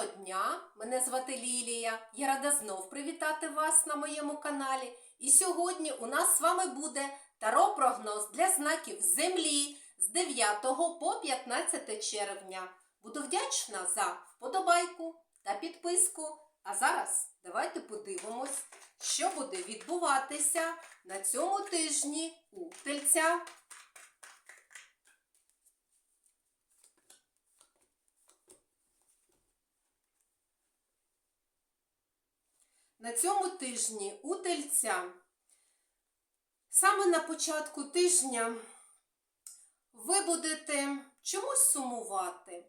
Доброго дня! Мене звати Лілія. Я рада знов привітати вас на моєму каналі. І сьогодні у нас з вами буде таро-прогноз для знаків Землі з 9 по 15 червня. Буду вдячна за вподобайку та підписку. А зараз давайте подивимось, що буде відбуватися на цьому тижні у Тельця. На цьому тижні у Тельця саме на початку тижня ви будете чомусь сумувати.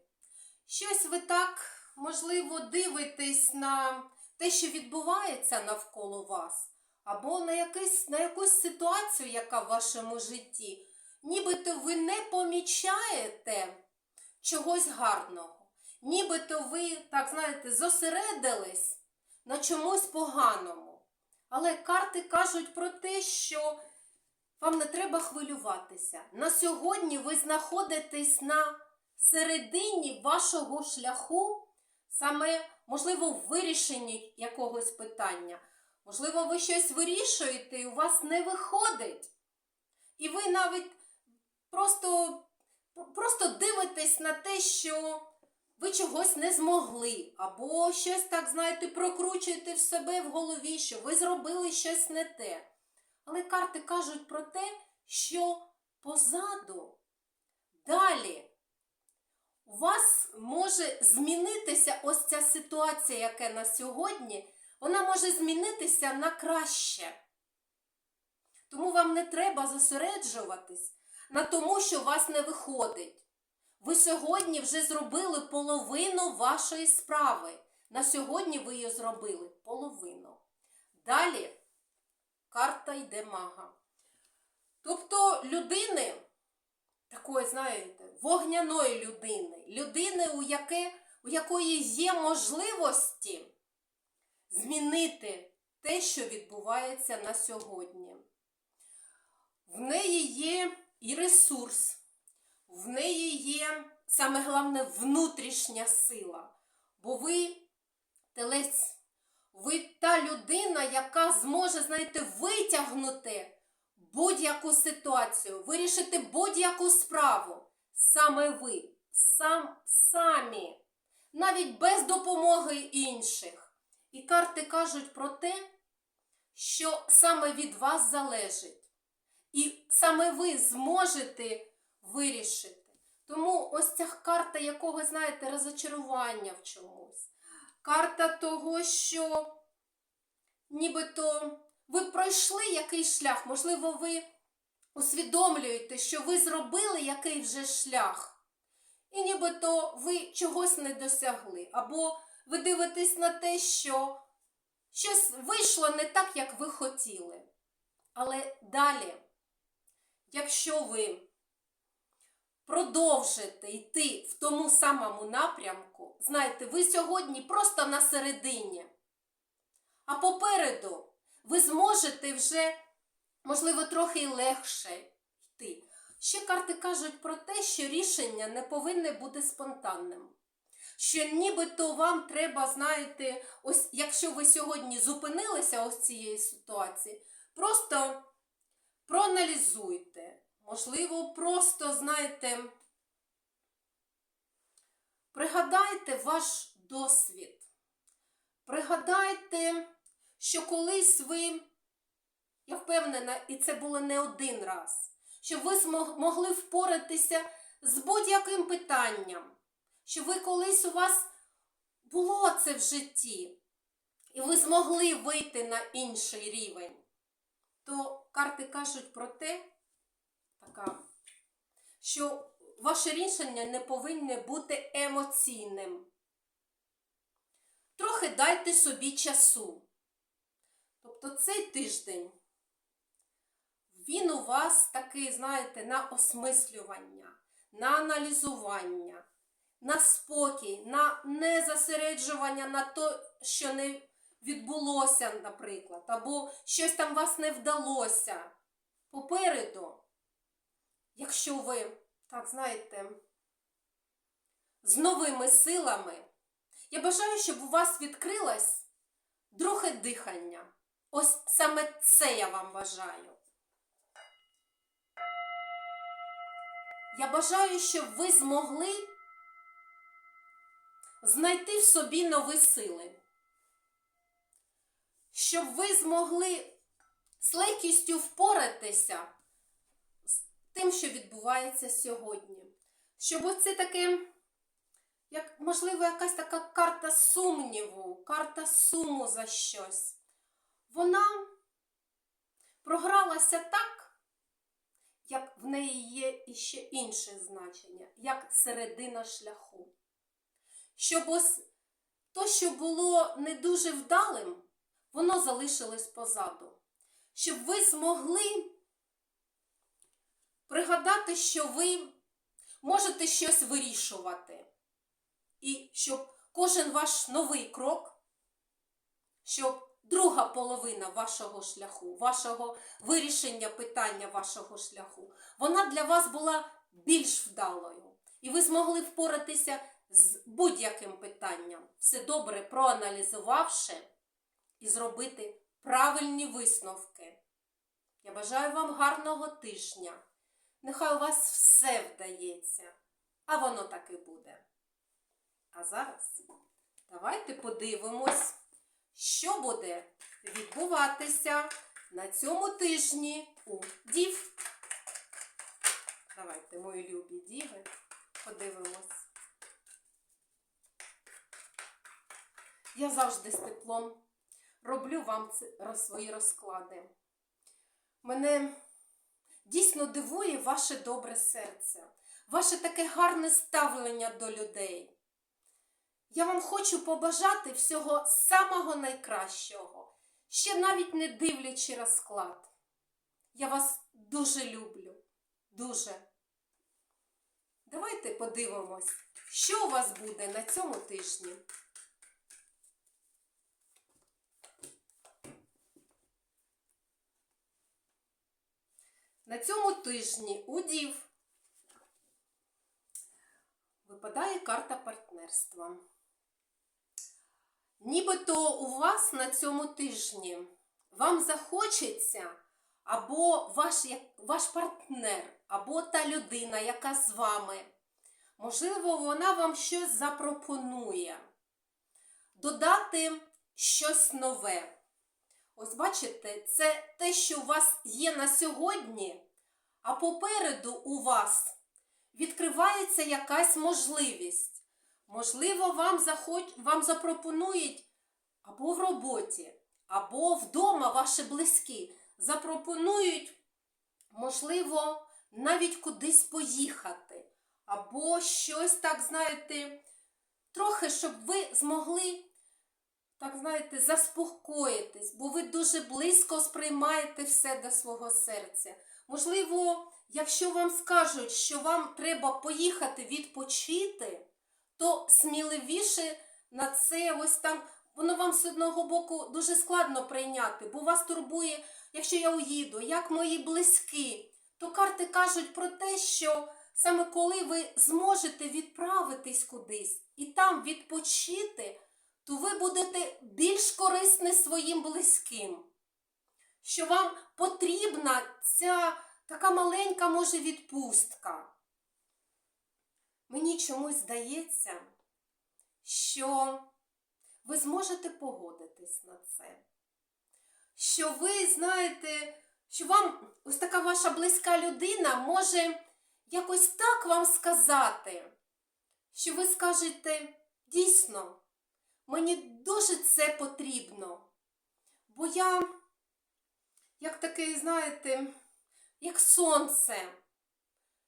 Щось ви так, можливо, дивитесь на те, що відбувається навколо вас, або на, якийсь, на якусь ситуацію, яка в вашому житті. Нібито ви не помічаєте чогось гарного. Нібито ви, так знаєте, зосередились на чомусь поганому. Але карти кажуть про те, що вам не треба хвилюватися. На сьогодні ви знаходитесь на середині вашого шляху, саме, можливо, в вирішенні якогось питання. Можливо, ви щось вирішуєте і у вас не виходить. І ви навіть просто, просто дивитесь на те, що ви чогось не змогли, або щось так, знаєте, прокручуєте в себе в голові, що ви зробили щось не те. Але карти кажуть про те, що позаду далі у вас може змінитися ось ця ситуація, яка на сьогодні, вона може змінитися на краще. Тому вам не треба зосереджуватись на тому, що у вас не виходить. Ви сьогодні вже зробили половину вашої справи. На сьогодні ви її зробили половину. Далі карта йде мага. Тобто людини, такої, знаєте, вогняної людини, людини, у, яке, у якої є можливості змінити те, що відбувається на сьогодні. В неї є і ресурс в неї є саме головне внутрішня сила. Бо ви телець, ви та людина, яка зможе, знаєте, витягнути будь-яку ситуацію, вирішити будь-яку справу. Саме ви, сам, самі, навіть без допомоги інших. І карти кажуть про те, що саме від вас залежить. І саме ви зможете вирішити. Тому ось ця карта якогось, знаєте, розочарування в чомусь. Карта того, що нібито ви пройшли якийсь шлях, можливо, ви усвідомлюєте, що ви зробили який вже шлях, і нібито ви чогось не досягли. Або ви дивитесь на те, що щось вийшло не так, як ви хотіли. Але далі, якщо ви продовжите йти в тому самому напрямку, знаєте, ви сьогодні просто на середині. А попереду ви зможете вже, можливо, трохи легше йти. Ще карти кажуть про те, що рішення не повинне бути спонтанним. Що нібито вам треба, знаєте, ось якщо ви сьогодні зупинилися ось цієї ситуації, просто проаналізуйте, Можливо, просто, знаєте, пригадайте ваш досвід. Пригадайте, що колись ви, я впевнена, і це було не один раз, що ви могли впоратися з будь-яким питанням, що ви колись у вас було це в житті, і ви змогли вийти на інший рівень, то карти кажуть про те, така, що ваше рішення не повинне бути емоційним. Трохи дайте собі часу. Тобто цей тиждень, він у вас такий, знаєте, на осмислювання, на аналізування, на спокій, на незасереджування на те, що не відбулося, наприклад, або щось там вас не вдалося. Попереду якщо ви, так знаєте, з новими силами, Я бажаю, щоб у вас відкрилось друге дихання. Ось саме це я вам бажаю. Я бажаю, щоб ви змогли знайти в собі нові сили, щоб ви змогли з легкістю впоратися тим, що відбувається сьогодні. Щоб оце таке, як, можливо, якась така карта сумніву, карта суму за щось. Вона програлася так, як в неї є іще інше значення, як середина шляху. Щоб ось то, що було не дуже вдалим, воно залишилось позаду. Щоб ви змогли пригадати, що ви можете щось вирішувати. І щоб кожен ваш новий крок, щоб друга половина вашого шляху, вашого вирішення питання вашого шляху, вона для вас була більш вдалою. І ви змогли впоратися з будь-яким питанням, все добре проаналізувавши і зробити правильні висновки. Я бажаю вам гарного тижня. Нехай у вас все вдається, а воно так і буде. А зараз давайте подивимось, що буде відбуватися на цьому тижні у дів. Давайте, мої любі діви, подивимось. Я завжди з теплом роблю вам свої розклади. Мене дійсно дивує ваше добре серце, ваше таке гарне ставлення до людей. Я вам хочу побажати всього самого найкращого, ще навіть не дивлячи розклад. Я вас дуже люблю, дуже. Давайте подивимось, що у вас буде на цьому тижні. На цьому тижні у Дів випадає карта партнерства. Нібито у вас на цьому тижні вам захочеться або ваш, ваш партнер, або та людина, яка з вами. Можливо, вона вам щось запропонує. Додати щось нове. Ось бачите, це те, що у вас є на сьогодні, а попереду у вас відкривається якась можливість. Можливо, вам, захоч... вам запропонують або в роботі, або вдома ваші близькі запропонують, можливо, навіть кудись поїхати, або щось так, знаєте, трохи, щоб ви змогли так знаєте, заспокоїтесь, бо ви дуже близько сприймаєте все до свого серця. Можливо, якщо вам скажуть, що вам треба поїхати відпочити, то сміливіше на це ось там, воно вам з одного боку дуже складно прийняти, бо вас турбує, якщо я уїду, як мої близькі, то карти кажуть про те, що саме коли ви зможете відправитись кудись і там відпочити, то ви будете більш корисні своїм близьким. Що вам потрібна ця така маленька, може, відпустка. Мені чомусь здається, що ви зможете погодитись на це. Що ви знаєте, що вам ось така ваша близька людина може якось так вам сказати, що ви скажете дійсно. Мені дуже це потрібно. Бо я, як такий, знаєте, як сонце,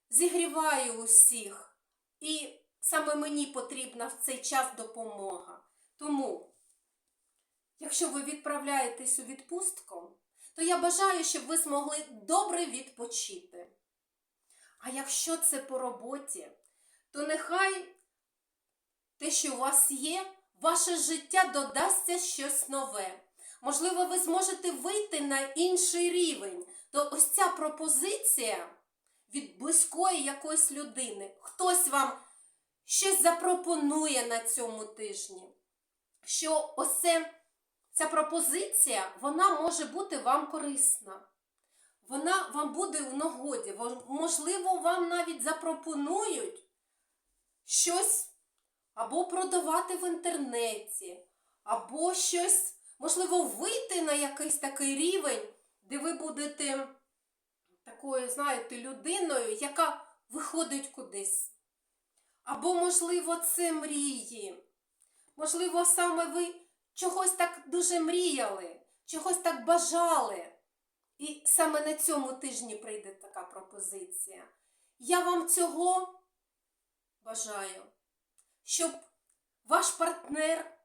зігріваю усіх. І саме мені потрібна в цей час допомога. Тому, якщо ви відправляєтесь у відпустку, то я бажаю, щоб ви змогли добре відпочити. А якщо це по роботі, то нехай те, що у вас є, ваше життя додасться щось нове. Можливо, ви зможете вийти на інший рівень. То ось ця пропозиція від близької якоїсь людини. Хтось вам щось запропонує на цьому тижні. Що оце, ця пропозиція, вона може бути вам корисна. Вона вам буде в нагоді. Можливо, вам навіть запропонують щось або продавати в інтернеті, або щось, можливо, вийти на якийсь такий рівень, де ви будете такою, знаєте, людиною, яка виходить кудись. Або, можливо, це мрії. Можливо, саме ви чогось так дуже мріяли, чогось так бажали. І саме на цьому тижні прийде така пропозиція. Я вам цього бажаю, щоб ваш партнер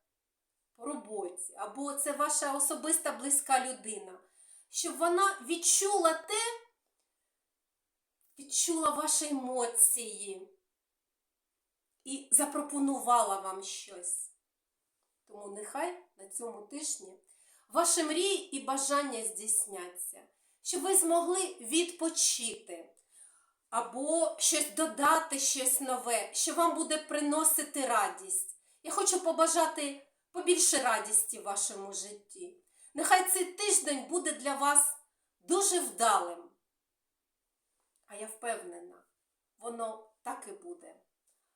по роботі, або це ваша особиста близька людина, щоб вона відчула те, відчула ваші емоції і запропонувала вам щось. Тому нехай на цьому тижні ваші мрії і бажання здійсняться, щоб ви змогли відпочити або щось додати, щось нове, що вам буде приносити радість. Я хочу побажати побільше радісті в вашому житті. Нехай цей тиждень буде для вас дуже вдалим. А я впевнена, воно так і буде.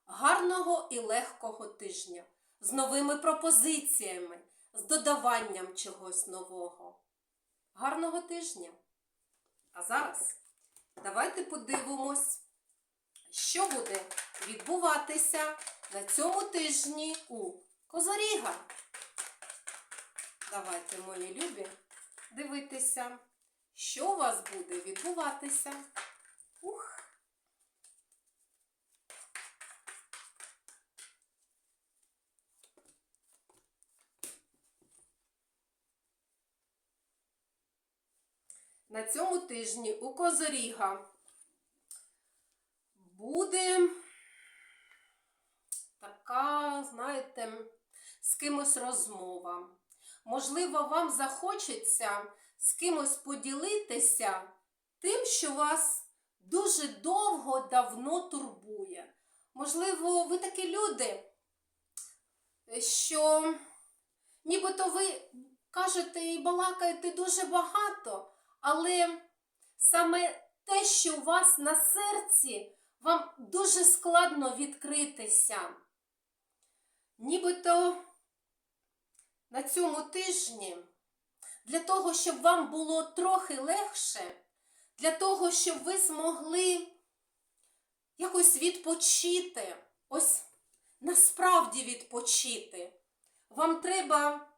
Гарного і легкого тижня з новими пропозиціями, з додаванням чогось нового. Гарного тижня! А зараз давайте подивимось, що буде відбуватися на цьому тижні у Козоріга. Давайте, мої любі, дивитися, що у вас буде відбуватися. На цьому тижні у Козоріга буде така, знаєте, з кимось розмова. Можливо, вам захочеться з кимось поділитися тим, що вас дуже довго давно турбує. Можливо, ви такі люди, що нібито ви кажете і балакаєте дуже багато, але саме те, що у вас на серці, вам дуже складно відкритися. Нібито на цьому тижні, для того, щоб вам було трохи легше, для того, щоб ви змогли якось відпочити, ось насправді відпочити, вам треба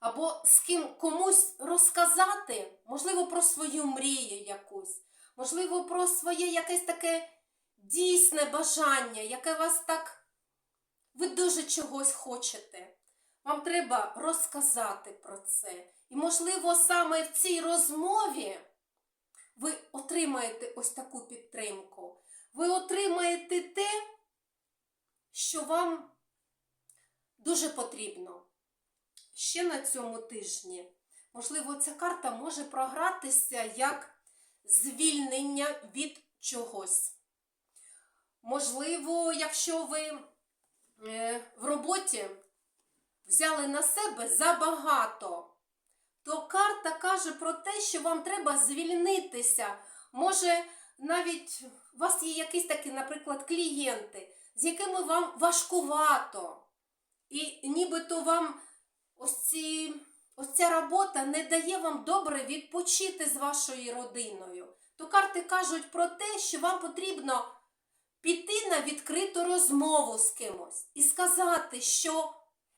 або з ким комусь розказати, можливо, про свою мрію якусь, можливо, про своє якесь таке дійсне бажання, яке вас так, ви дуже чогось хочете. Вам треба розказати про це. І, можливо, саме в цій розмові ви отримаєте ось таку підтримку. Ви отримаєте те, що вам дуже потрібно. Ще на цьому тижні, можливо, ця карта може програтися як звільнення від чогось. Можливо, якщо ви е, в роботі взяли на себе забагато, то карта каже про те, що вам треба звільнитися. Може, навіть у вас є якісь такі, наприклад, клієнти, з якими вам важкувато. І нібито вам ось, ці, ось ця робота не дає вам добре відпочити з вашою родиною. То карти кажуть про те, що вам потрібно піти на відкриту розмову з кимось і сказати, що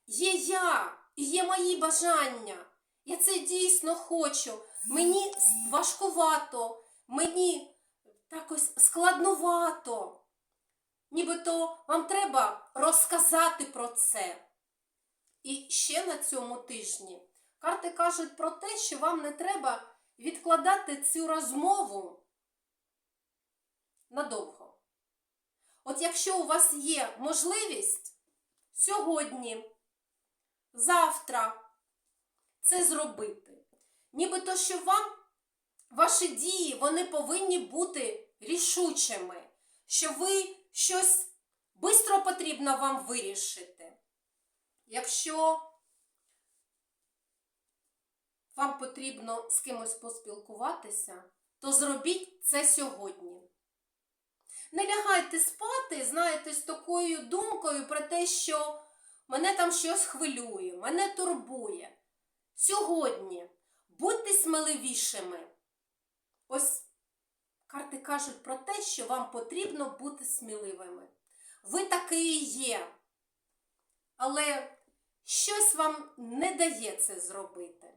є я і є мої бажання. Я це дійсно хочу. Мені важкувато, мені так ось складнувато. Нібито вам треба розказати про це. І ще на цьому тижні карти кажуть про те, що вам не треба відкладати цю розмову надовго. От якщо у вас є можливість сьогодні, завтра це зробити, нібито що вам ваші дії вони повинні бути рішучими, що ви щось бистро потрібно вам вирішити. Якщо вам потрібно з кимось поспілкуватися, то зробіть це сьогодні. Не лягайте спати, знаєте, з такою думкою про те, що мене там щось хвилює, мене турбує. Сьогодні будьте сміливішими. Ось карти кажуть про те, що вам потрібно бути сміливими. Ви таки і є. Але щось вам не дає це зробити.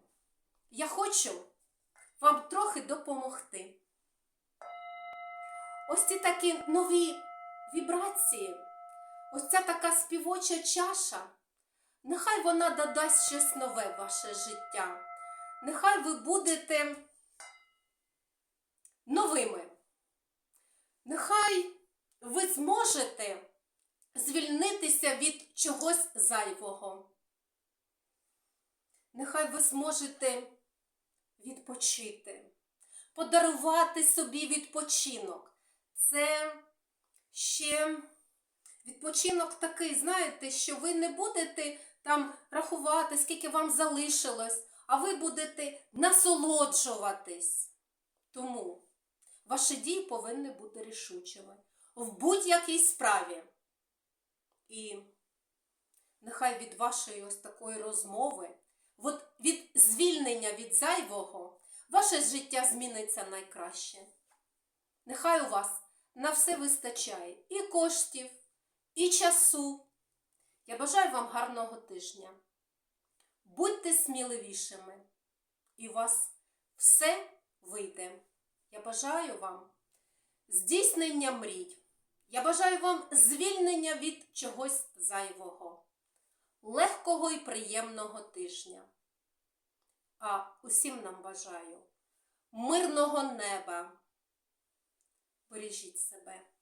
Я хочу вам трохи допомогти. Ось ці такі нові вібрації, ось ця така співоча чаша. Нехай вона додасть щось нове в ваше життя. Нехай ви будете новими. Нехай ви зможете звільнитися від чогось зайвого. Нехай ви зможете відпочити, подарувати собі відпочинок. Це ще відпочинок такий, знаєте, що ви не будете там рахувати, скільки вам залишилось, а ви будете насолоджуватись. Тому ваші дії повинні бути рішучими в будь-якій справі. І нехай від вашої ось такої розмови, от від звільнення від зайвого, ваше життя зміниться найкраще. Нехай у вас на все вистачає і коштів, і часу. Я бажаю вам гарного тижня. Будьте сміливішими, і у вас все вийде. Я бажаю вам здійснення мрій. Я бажаю вам звільнення від чогось зайвого, легкого і приємного тижня. А усім нам бажаю мирного неба. Бережіть себе.